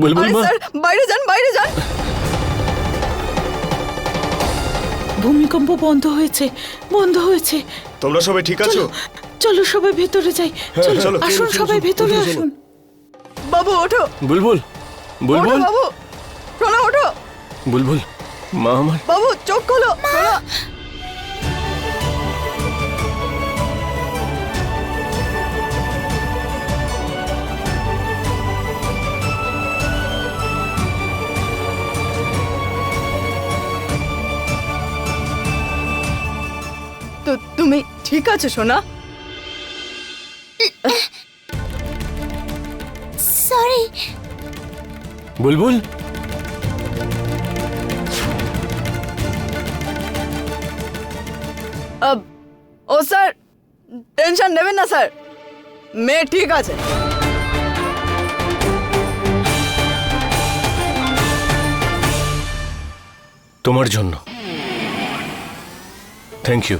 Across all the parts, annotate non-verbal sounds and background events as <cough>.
বুলবুল মা বাইরে যান বাইরে যান। ভূমিকম্প বন্ধ হয়েছে বন্ধ হয়েছে। তোমরা সবাই ঠিক আছো? চলো সবাই ভেতরে যাই চলো চলো, আসুন সবাই ভেতরে। আসুন। বাবু ওঠো। বুলবুল বুলবুল। বাবু। সোনা ওঠো। বুলবুল মা আমার। বাবু চোখ খোলো সোনা ঠিক আছে সোনা। সরি। বুলবুল? ও স্যার টেনশন নেবেন না স্যার। মেয়ে ঠিক আছে। তোমার জন্য। থ্যাংক ইউ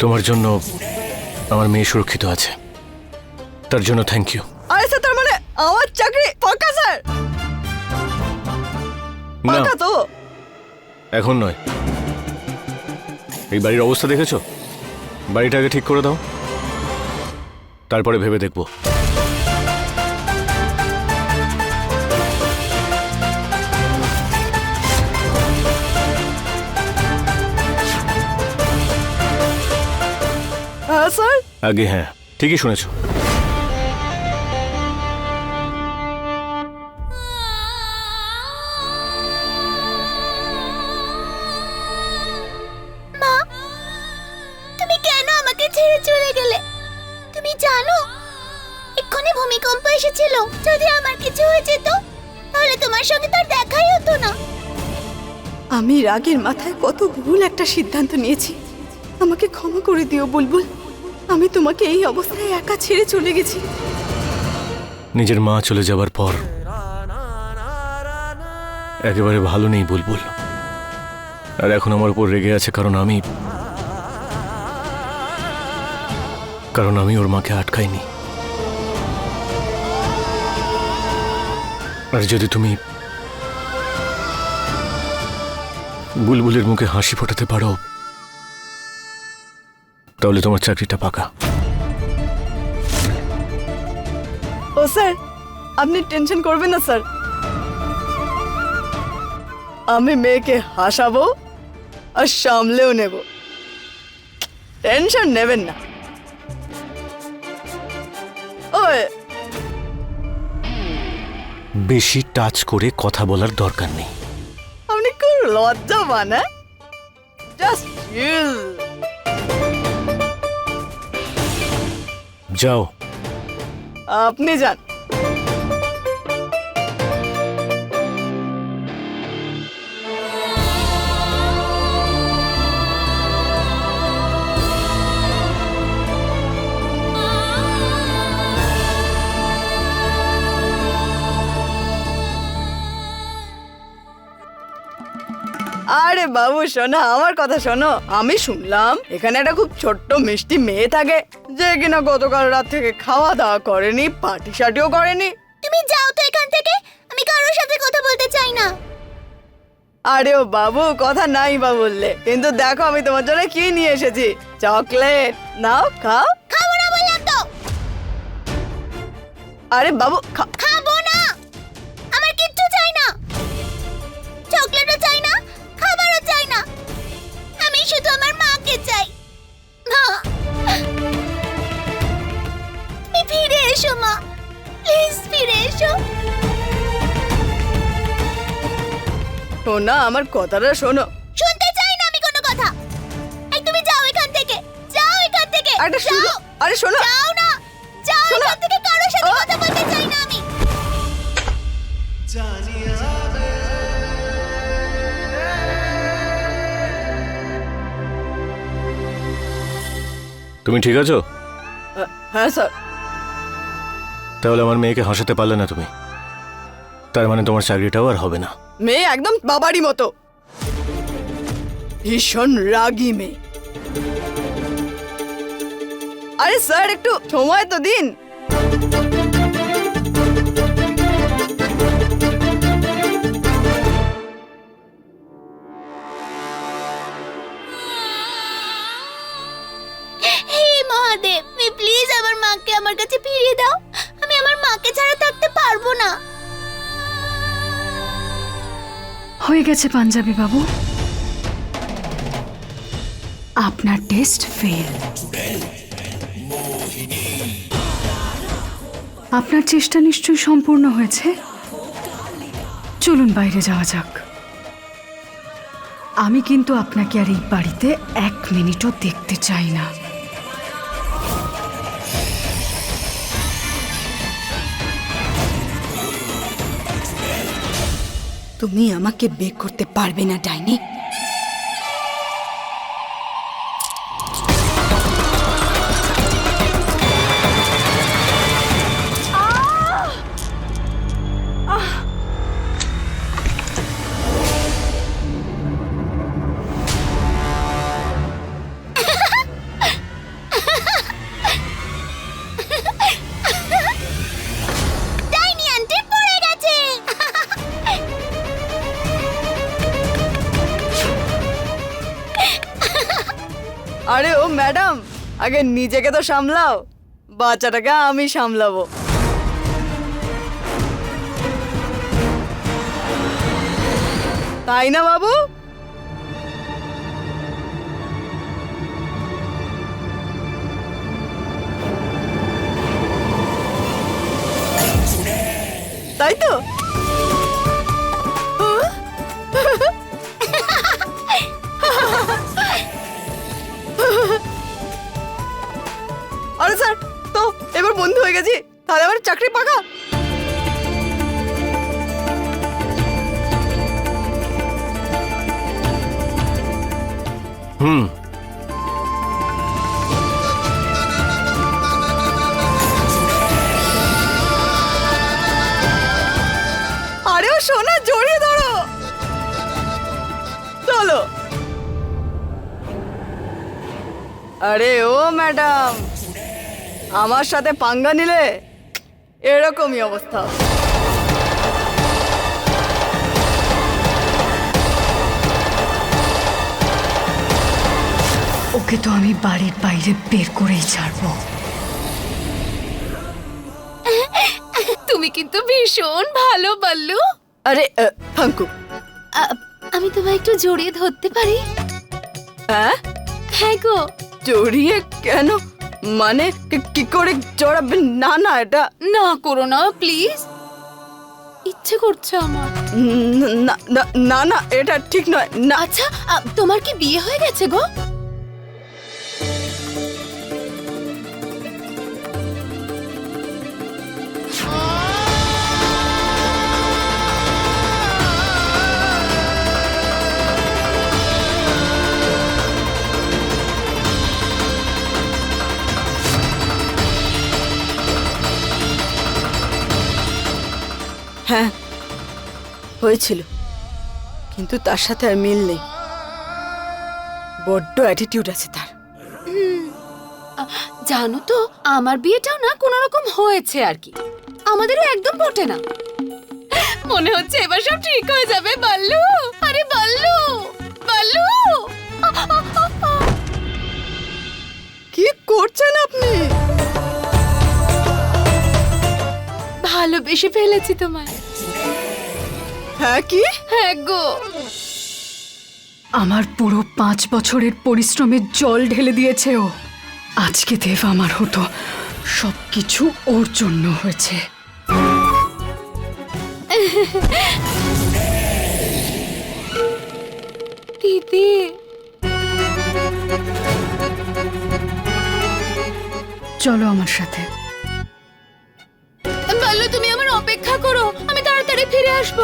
তোমার জন্য আমার মেয়ে সুরক্ষিত আছে। তার জন্য থ্যাংক ইউ আরে স্যার তার মানে আমার চাকরি পাকা স্যার না। পাকা তো? এখন নয়। এই বাড়ির অবস্থা দেখেছ? বাড়িটাকে ঠিক করে দাও। তারপরে ভেবে দেখব। আগে হ্যাঁ ঠিকই শুনেছো। তুমি কেন আমাকে ছেড়ে চলে গেলে? তুমি জানো এক্ষুনি ভূমিকম্প এসেছিল। যদি আমার কিছু হয়ে যেত তাহলে তোমার সঙ্গে তার দেখাই হতো না। আমি রাগের মাথায় কত ভুল একটা সিদ্ধান্ত নিয়েছি। আমাকে ক্ষমা করে দিও বুলবুল। আমি তোমাকে এই অবস্থায় একা ছেড়ে চলে গেছি। নিজের মা চলে যাবার পর একেবারে ভালো নেই বুলবুল। আর এখন আমার উপর রেগে আছে কারণ আমি কারণ আমি ওর মাকে আটকাইনি। আর যদি তুমি বুলবুলের মুখে হাসি ফোটাতে পারো তাহলে তোমার চাকরিটা পাকা। ও স্যার আপনি টেনশন করবেন না স্যার। আমি মেয়েকে হাসাবো আর সামলেও নেব। টেনশন নেবেন না। ওই বেশি টাচ করে কথা বলার দরকার নেই। আপনি খুব লজ্জা হ্যাঁ? জাস্ট চিল যাও আপনি আরে বাবু শোনো আমার কথা শোনো। আমি শুনলাম এখানে একটা খুব ছোট্ট মিষ্টি মেয়ে থাকে যে কিনা গতকাল রাত থেকে খাওয়া দাওয়া করেনি পার্টি শার্টিও করেনি। তুমি যাও তো এখান থেকে আমি কারোর সাথে কথা বলতে চাই না। আরে ও বাবু কথা নাই বা বললে। কিন্তু দেখো আমি তোমার জন্য কি নিয়ে এসেছি? চকলেট। নাও খাও। খাব না বললাম তো। আরে বাবু খা- শোনা আমার কথাটা শোনো। শুনতে চাই না আমি কোনো কথা। এই তুমি যাও এখান থেকে। যাও এখান থেকে। আরে শুনো যাও। আরে শোনো। যাও না। যাও এখান থেকে। কারোর সাথে কথা বলতে চাই না আমি। জানি তুমি ঠিক আছো? হ্যাঁ স্যার। তাহলে আমার মেয়েকে হাসাতে পারলে না তুমি। তার মানে তোমার চাকরিটাও আর হবে না। মেয়ে একদম বাবারই মতো। ভীষণ রাগি মেয়ে। আরে স্যার একটু সময় তো দিন। হয়ে গেছে পাঞ্জাবি বাবু। আপনার টেস্ট ফেল। আপনার চেষ্টা নিশ্চয়ই সম্পূর্ণ হয়েছে। চলুন বাইরে যাওয়া যাক। আমি কিন্তু আপনাকে আর এই বাড়িতে এক মিনিটও দেখতে চাই না। তুমি আমাকে বের করতে পারবে না ডাইনি। আগে নিজেকে তো সামলাও বাচ্চাটাকে আমি সামলাবো। তাই না বাবু? তাই তো? আরে ও ম্যাডাম আমার সাথে পাঙ্গা নিলে এরকমই অবস্থা। ওকে তো আমি বাড়ির বাইরে বের করেই ছাড়বো। তুমি কিন্তু ভীষণ ভালো বল্লু। আরে ফাঙ্কু। আমি তোমায় একটু জড়িয়ে ধরতে পারি? হ্যাঁ? হ্যাঁ গো। জড়িয়ে কেন? মানে কি- করে জড়াবে না না এটা না করো না প্লিজ। ইচ্ছে করছে আমার। না না না না এটা ঠিক নয় না। আচ্ছা তোমার কি বিয়ে হয়ে গেছে গো? হ্যাঁ হয়েছিল। কিন্তু তার সাথে আর মিল নেই। বড্ড অ্যাটিটিউড আছে তার। জানো তো আমার বিয়েটাও না কোনো রকম হয়েছে আর কি। আমাদেরও একদম পটে না। মনে হচ্ছে এবার সব ঠিক হয়ে যাবে বাল্লু। আরে বাল্লু বাল্লু। কি করছেন আপনি? ভালোবেসে ফেলেছি তোমায়। হ্যাঁ কি? হ্যাঁ গো। আমার পুরো পাঁচ বছরের পরিশ্রমের জল ঢেলে দিয়েছে ও। আজকে দেব আমার হতো সব কিছু ওর জন্য হয়েছে। দিদি। চলো আমার সাথে। ফিরে আসব।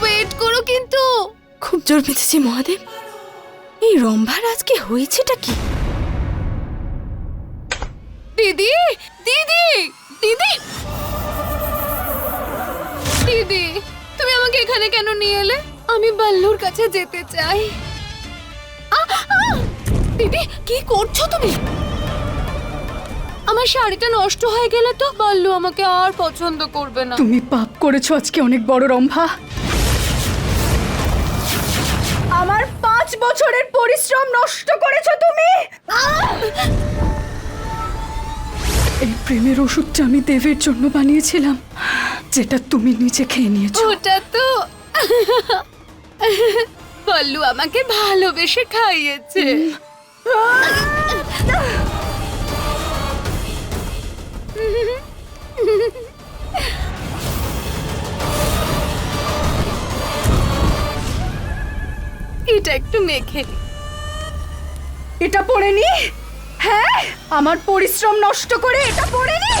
ওয়েট করো কিন্তু। খুব জোর পেতেছি মহাদেব। এই রম্ভার আজকে হয়েছেটা কি? দিদি দিদি দিদি। দিদি তুমি আমাকে এখানে কেন নিয়ে এলে? আমি বাল্লুর কাছে যেতে চাই! দিদি কি করছ তুমি? আমার শাড়িটা নষ্ট হয়ে গেলে তো বাল্লু আমাকে আর পছন্দ করবে না। তুমি পাপ করেছ আজকে অনেক বড় রম্ভা। আমার পাঁচ বছরের পরিশ্রম নষ্ট করেছ তুমি? এই প্রেমের ওষুধটা আমি দেবের জন্য বানিয়েছিলাম যেটা তুমি নিজে খেয়ে নিয়েছো। ওটা তো বল্লু আমাকে ভালোবেসে খাইয়েছে। এটা একটু মেখে নি। এটা পরে হ্যাঁ? আমার পরিশ্রম নষ্ট করে এটা পরে নি?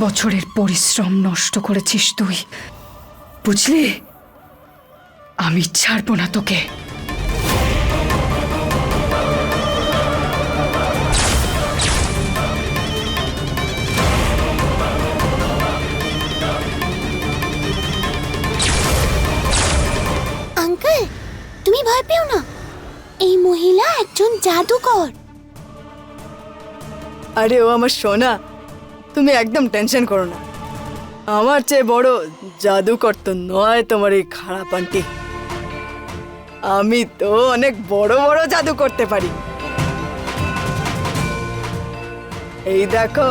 বছরের পরিশ্রম নষ্ট করেছিস তুই। বুঝলি? আমি ছাড়বো না তোকে। আঙ্কেল তুমি ভয় পেও না। এই মহিলা একজন জাদুকর। আরে ও আমার সোনা তুমি একদম টেনশন করো না। আমার চেয়ে বড় জাদুকর তো নয় তোমার এই খারাপ আন্টি। আমি তো অনেক বড় বড় জাদু করতে পারি। এই দেখো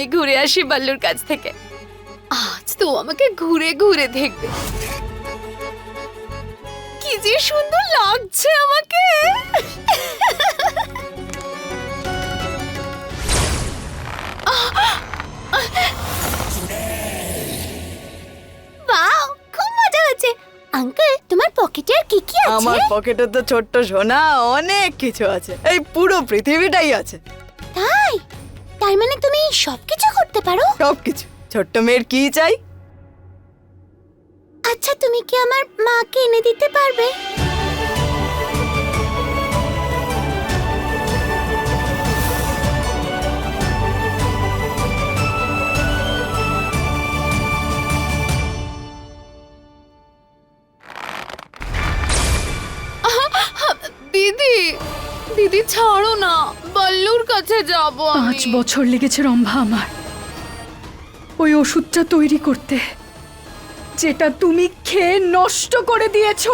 আমি ঘুরে আসি বাল্লুর কাছ থেকে। আজ তো আমাকে ঘুরে ঘুরে দেখবে। কি যে সুন্দর লাগছে আমাকে। ওয়াও খুব মজা হচ্ছে। আঙ্কেল তোমার পকেটে আর কি কি আছে? আমার পকেটে তো ছোট্ট সোনা অনেক কিছু আছে। এই পুরো পৃথিবীটাই আছে। তাই? তার মানে তুমি সবকিছু করতে পারো? সব কিছু ছোট্ট মেয়ের কি চাই? আচ্ছা তুমি কি আমার মাকে এনে দিতে পারবে? দিদি! দিদি ছাড়ো না। বাল্লুর কাছে যাব পাঁচ বছর লেগেছে রম্ভা আমার। ওই ওষুধটা তৈরি করতে। যেটা তুমি খেয়ে নষ্ট করে দিয়েছ।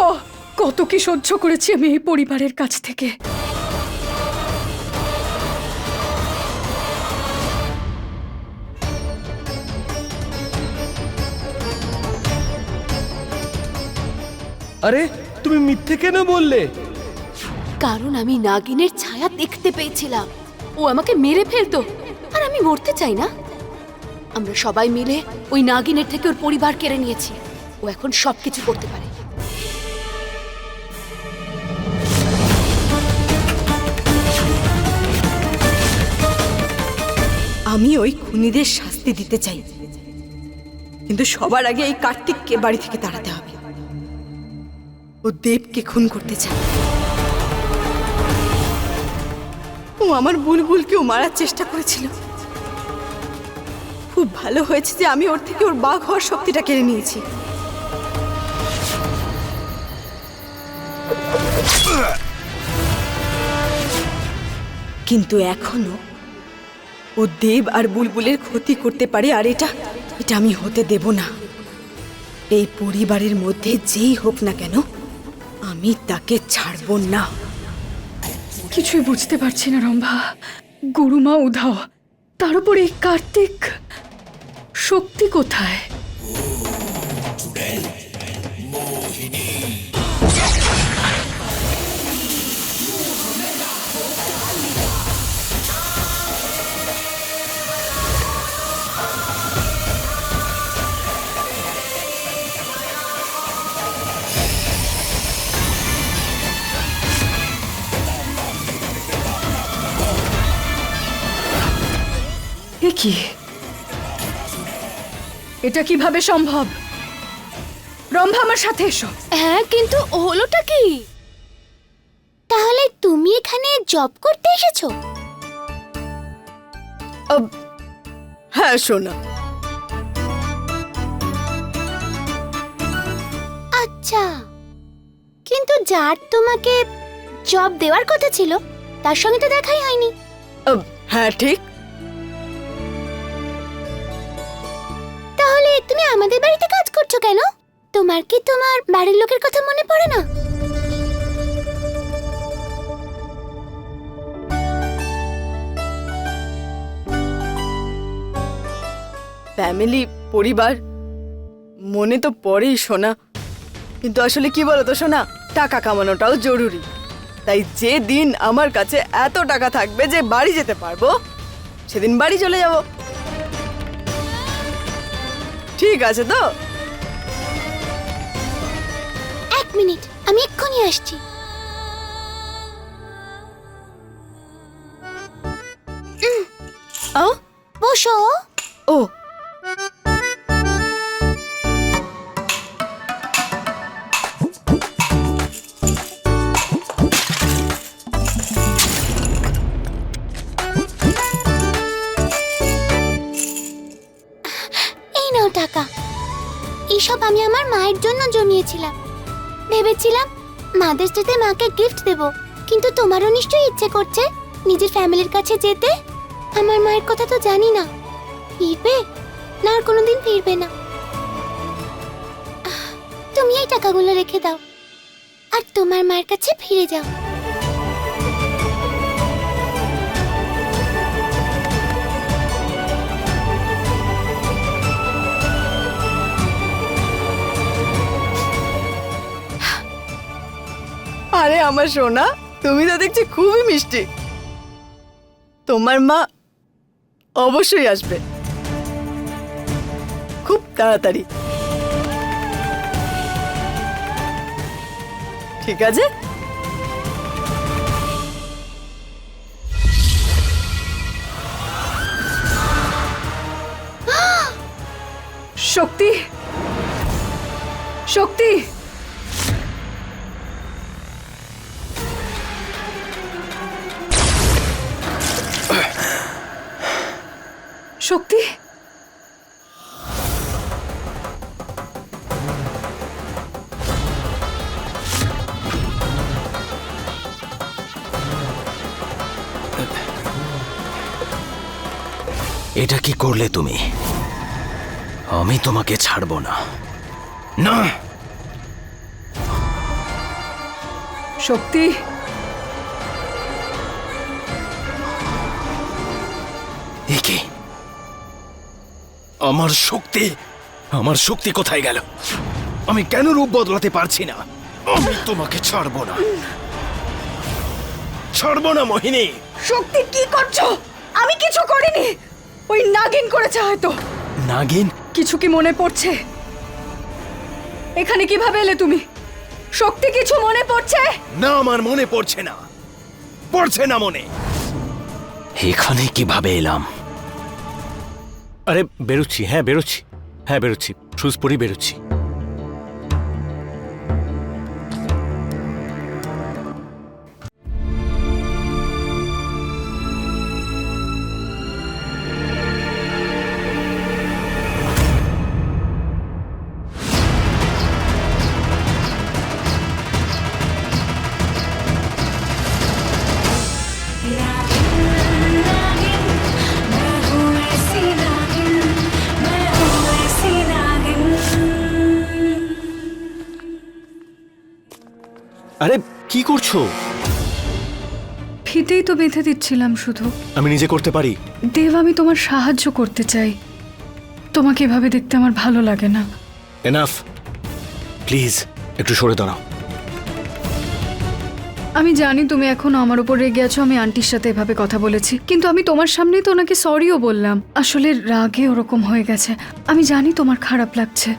কত কি সহ্য করেছি আমি এই পরিবারের কাছ থেকে। আরে তুমি মিথ্যে কেন বললে? কারণ আমি নাগিনের ছায়া দেখতে পেয়েছিলাম। ও আমাকে মেরে ফেলতো। আর আমি মরতে চাই না। আমরা সবাই মিলে ওই নাগিনের থেকে ওর পরিবার কেড়ে নিয়েছি। ও এখন সবকিছু করতে পারে। আমি ওই খুনিদের শাস্তি দিতে চাই। কিন্তু সবার আগে এই কার্তিককে বাড়ি থেকে তাড়াতে হবে। ও দেবকে খুন করতে চায়। ও আমার বুলবুলকেও মারার চেষ্টা করেছিল। খুব ভালো হয়েছে যে আমি ওর থেকে ওর বাঘ হওয়ার শক্তিটা কেড়ে নিয়েছি। কিন্তু এখনও ও দেব আর বুলবুলের ক্ষতি করতে পারে, আর এটা এটা আমি হতে দেব না। এই পরিবারের মধ্যে যেই হোক না কেন, আমি তাকে ছাড়বো না। কিছুই বুঝতে পারছি না রম্ভা। গুরুমা উধাও। তার উপর কার্তিক শক্তি কোথায়? কি? এটা কীভাবে সম্ভব? রম্ভা আমার সাথে এসো। হ্যাঁ কিন্তু হলোটা কি? তাহলে তুমি এখানে জব করতে এসেছ? হ্যাঁ সোনা। আচ্ছা কিন্তু যার তোমাকে জব দেওয়ার কথা ছিল তার সঙ্গে তো দেখাই হয়নি। হ্যাঁ ঠিক। তুমি আমাদের বাড়িতে কাজ করছ কেন? তোমার কি তোমার বাড়ির লোকের কথা মনে পড়ে না? ফ্যামিলি, পরিবার, মনে তো পড়েই সোনা। কিন্তু আসলে কি বলো তো সোনা? টাকা কামানোটাও জরুরি। তাই যে দিন আমার কাছে এত টাকা থাকবে যে বাড়ি যেতে পারব, সেদিন বাড়ি চলে যাব। ঠিক আছে তো। এক মিনিট আমি এক্ষুনি আসছি। বসো। ও মায়ের জন্য জমিয়েছিলাম। ভেবেছিলাম মাদার্স ডেতে মাকে গিফট দেব, কিন্তু তোমারও নিশ্চয়ই ইচ্ছে করছে নিজের ফ্যামিলির কাছে যেতে? আমার মায়ের কথা তো জানি না। ফিরবে? না আর কোনোদিন ফিরবে না। তুমি এই টাকাগুলো রেখে দাও। আর তোমার মায়ের কাছে ফিরে যাও। আরে আমার সোনা, তুমি তো দেখছি খুবই মিষ্টি। তোমার মা অবশ্যই আসবে। খুব তাড়াতাড়ি। ঠিক আছে? <gasps> শক্তি! শক্তি! শক্তি? এটা কি করলে তুমি? আমি তোমাকে ছাড়বো না। না! শক্তি? আমার শক্তি আমার শক্তি কোথায় গেল? আমি কেন রূপ বদলাতে পারছি না? আমি তোমাকে ছাড়বো না। ছাড়বো না মোহিনী। শক্তি কি করছ? আমি কিছু করিনি। ওই নাগিন করেছে হয়তো। নাগিন? কিছু কি মনে পড়ছে? এখানে কীভাবে এলে তুমি? শক্তি কিছু মনে পড়ছে? না আমার মনে পড়ছে না। পড়ছে না মনে। এখানে কীভাবে এলাম? আরে বেরোচ্ছি হ্যাঁ বেরোচ্ছি। হ্যাঁ বেরোচ্ছি শুজ পরেই বেরোচ্ছি। আরে কি করছ? ফিতেই তো বেঁধে দিচ্ছিলাম শুধু। আমি নিজে করতে পারি। দেব আমি তোমার সাহায্য করতে চাই। তোমাকে এভাবে দেখতে আমার ভালো লাগে না। এনাফ প্লিজ একটু সরে দাঁড়াও। আমি জানি তুমি এখন আমার উপর রেগে আছো আমি আন্টির সাথে এভাবে কথা বলেছি কিন্তু আমি তোমার সামনেই তো ওনাকে সরিও বললাম। আসলে রাগে ওরকম হয়ে গেছে। আমি জানি তোমার খারাপ লাগছে।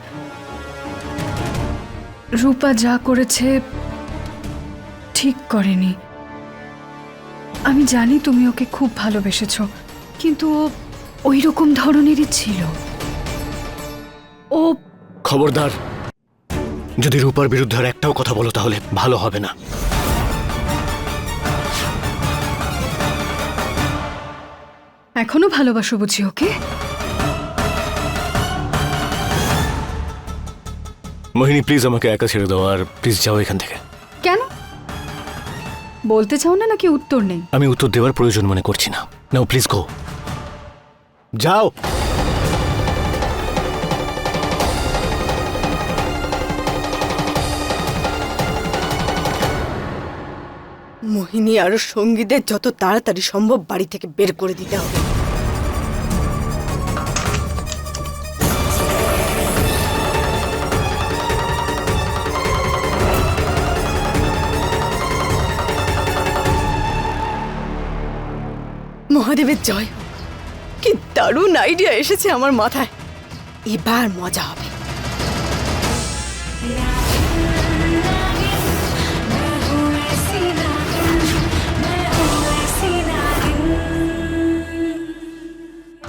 রূপা যা করেছে ঠিক করেনি। আমি জানি তুমি ওকে খুব ভালোবেসেছ কিন্তু ও ওই রকম ধরনেরই ছিল। ও খবরদার যদি রূপার বিরুদ্ধে আর একটাও কথা বলো তাহলে ভালো হবে না। এখনও ভালোবাসো বুঝি ওকে? মোহিনী প্লিজ আমাকে একা ছেড়ে দাও আর প্লিজ যাও এখান থেকে। বলতে চাও না নাকি উত্তর নেই? আমি উত্তর দেওয়ার প্রয়োজন মনে করছি না। নাও প্লিজ গো যাও। মোহিনী আর সঙ্গীদের যত তাড়াতাড়ি সম্ভব বাড়ি থেকে বের করে দিতে হবে। মহাদেবের জয়। কি দারুণ আইডিয়া এসেছে আমার মাথায় এবার মজা হবে